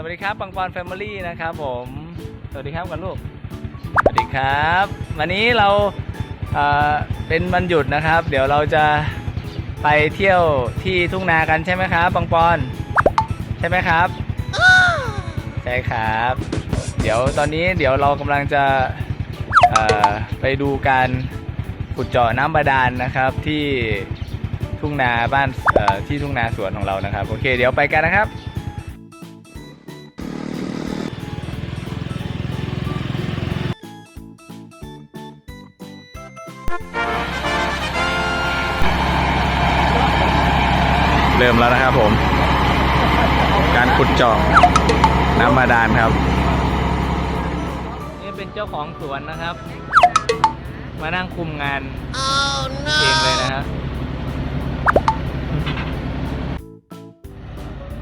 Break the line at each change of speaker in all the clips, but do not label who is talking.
สวัสดีครับปังปอนแฟมิลี่นะครับผม สวัสดีครับกันลูก สวัสดีครับ วันนี้เราเเป็นวันหยุดนะครับ เดี๋ยวเราจะไปเที่ยวที่ทุ่งนากันใช่ไหมครับปังปอน ใช่ไหมครับ ใช่ครับ เดี๋ยวตอนนี้เดี๋ยวเรากำลังจะไปดูการขุดเจาะน้ำบาดาลนะครับที่ทุ่งนาบ้านที่ทุ่งนาสวนของเรานะครับ โอเค เดี๋ยวไปกันนะครับ เริ่มแล้วนะครับผม การขุดเจาะน้ำบาดาลครับ นี่เป็นเจ้าของสวนนะครับ มานั่งคุมงานเองเลยนะครับ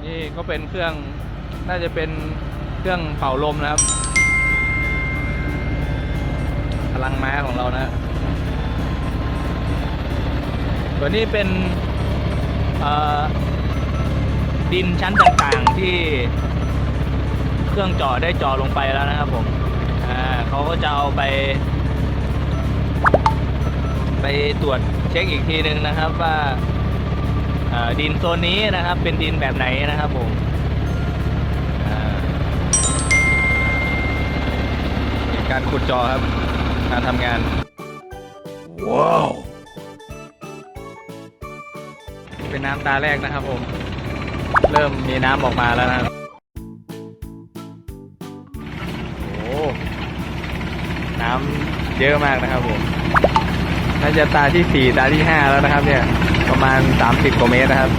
นี่ก็เป็นเครื่องน่าจะเป็นเครื่องเป่าลมนะครับ พลังม้าของเรานะ ส่วนี้เป็นดินชั้นต่างๆที่เครื่องเจาะได้เจาะลงไปแล้วนะครับผมเขาก็จะเอาไป ไปตรวจเช็คอีกทีหนึ่งนะครับว่าดินโซนนี้นะครับเป็นดินแบบไหนนะครับผมการขุดจอครับ การทำงาน ว้าว เป็นน้ำตาแรกนะครับผม เริ่มมีน้ำออกมาแล้วนะโอ้น้ำเยอะมากนะครับผมน่าจะตาที่สี่ตาที่ห้าแล้วนะครับ เนี่ย ประมาณสามสิบกว่าเมตรนะครับ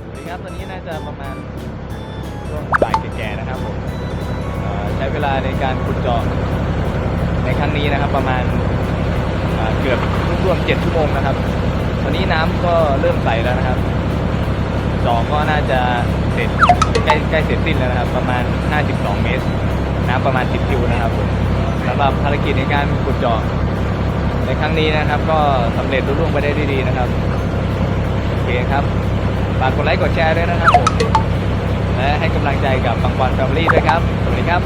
สวัสดีครับตอนนี้น่าจะประมาณช่วงบ่ายแก่ๆนะครับผมใช้เวลาในการขุดเจาะในครั้งนี้นะครับประมาณ เกือบร่วมเจ็ดชั่วโมงนะครับตอนนี้น้ำก็เริ่มใสแล้วนะครับจาะก็น่าจะเสร็จใกล้ใกล้เสร็จสิ้นแล้วนะครับ ประมาณ 52 เมตร น้ำประมาณ 10คิวนะครับผมสำหรับภารกิจในการขุดเจาะในครั้งนี้นะครับ ก็สำเร็จรุ่ร่วงไปได้ด้วยดีนะครับโอเคครับฝากกดไลค์กดแชร์ด้วยนะครับผมและให้กำลังใจกับปังปอนแฟมิลี่ด้วยครับ สวัสดีครับ